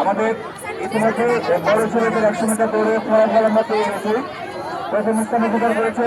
আমাদের ইতিমধ্যে বড় ছেলেদের একশো মিটার দৌড়ে ফলাফল আমরা পেয়ে গেছি প্রথম স্থান অধিকার করেছে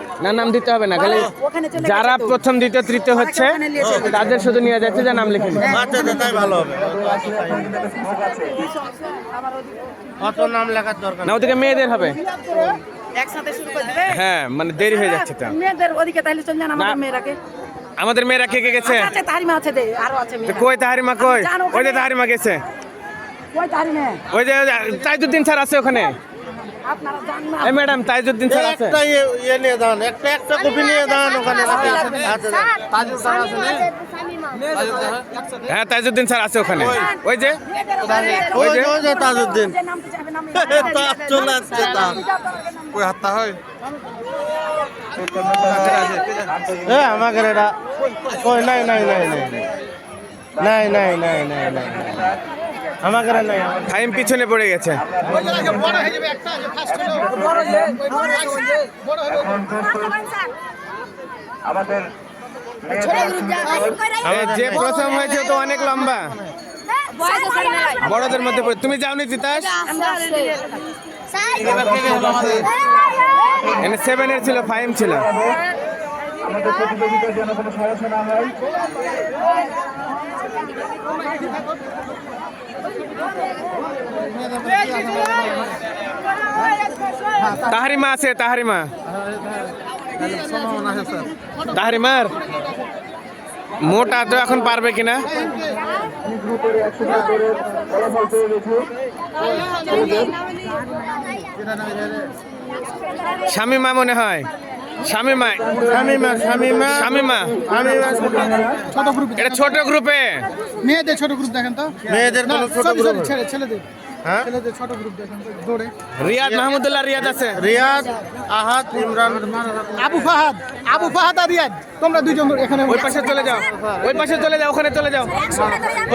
না নাম দিতে হবে না খালি যারা প্রথম দ্বিতীয় তৃতীয় হচ্ছে। তাদের শুধু নিয়ে যাচ্ছে যে নাম লিখে। আচ্ছা আচ্ছা, তাই ভালো হবে। আবার ওদিকে- অত নাম লেখার দরকার না ওদিকে মেয়েদের হবে। একসাথে শুরু করে দিলে হ্যাঁ মানে দেরি হয়ে যাচ্ছে তো। মেয়েদের ওদিকে তাহলে চলে যান আমাদের। মেয়েরাকে আমাদের মেয়েরা কে কে গেছে? আছে তাহারিমা আছে দে আরও আছে তো মেয়েরা। কই তাহারিমা কই? জানো ওই যে ওখানে- তাহারিমা গেছে। কই তাহারিমা? ওই যে তাইজুদ্দিন স্যার আছে ওখানে। এই ম্যাডাম তাইজুদ্দিন স্যার আছে? একটা ইয়ে নিয়ে দান একটা একটা কপি নিয়ে দান। ওখানে। হ্যাঁ তাইজুদ্দিন স্যার আছে ওখানে। ওই। যে? ওই যে ওই যে যাবে নাম চলে আসছে হাতটা হয়? এ আমাকে এটা কই নাই নাই নাই। নাই নাই নাই নাই নাই নাই। আমাকে টাইম পিছনে পড়ে গেছে। যে প্রথম হয়েছে তো অনেক লম্বা। বড়দের মধ্যে তুমি যাওনি এনে সেভেনের ছিল ফাইভ ছিল। আমাদের প্রতিযোগিতার যেন কোনো সমস্যা না হয়। তাহারিমা আছে, তাহারিমা। তাহারিমার? মোটা তো এখন পারবে কিনা? গেছি শামিমা মনে হয়? শামিমা। শামিমা শামিমা। শামিমা। শামিমা। ছোট গ্রুপ এটা ছোট গ্রুপে। মেয়েদের ছোট গ্রুপ দেখেন তো? মেয়েদের কোনো ছোট গ্রুপ ছেলে ছেলেদের। হ্যাঁ? ছেলেদের ছোট গ্রুপ দেখেন রিয়াদ মাহমুদুল্লাহ রিয়াদ আছে। রিয়াদ আহাদ ইমরান। আবু ফাহাদ আবু ফাহাদ আর রিয়াদ। তোমরা দুইজন এখানে ওই পাশে চলে যাও। ওই পাশে চলে যাও ওখানে চলে যাও।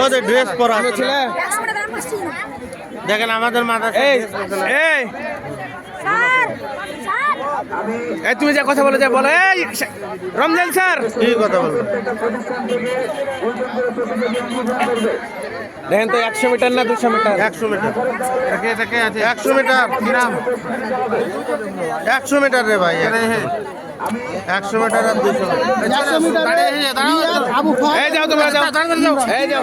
ওদের ড্রেস পরা। দেখেন আমাদের মাথা এই এই। এই তুমি যে কথা বলে যে বলো। এই রমজান স্যার। কি কথা বলো? দেখেন তো একশো মিটার না দুশো মিটার? একশো মিটার। একশো মিটার একশো মিটার রে ভাই একশো মিটার আর দুশো এই যাও তোমরা যাও। এই যাও।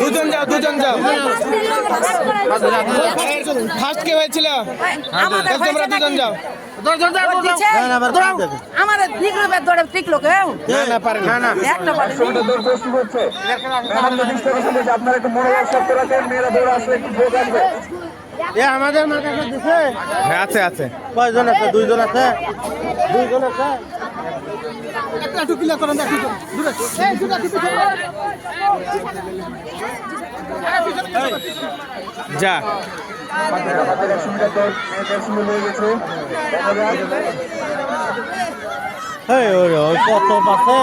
দুজন যাও দুজন যাও। ফার্স্ট কে হয়েছিল? তোমরা দুজন যাও। আপনারা একটু মনোযোগ রাখেন। মেয়েরা দৌড় আসলে একটু ভোগ আসবে এ আমাদের মাথা দিছে। হ্যাঁ আছে আছে। কয়জন আছে? দুইজন আছে? দুইজন আছে? একটা একটু ক্লিয়ার করেন দেখি দূরে। এই দুটো কি পিছনে যা আমাদের একশো মিটার দৌড় মেয়েদের শুরু হয়ে গেছে দেখা যাক এই ওই ওই কত পাশে?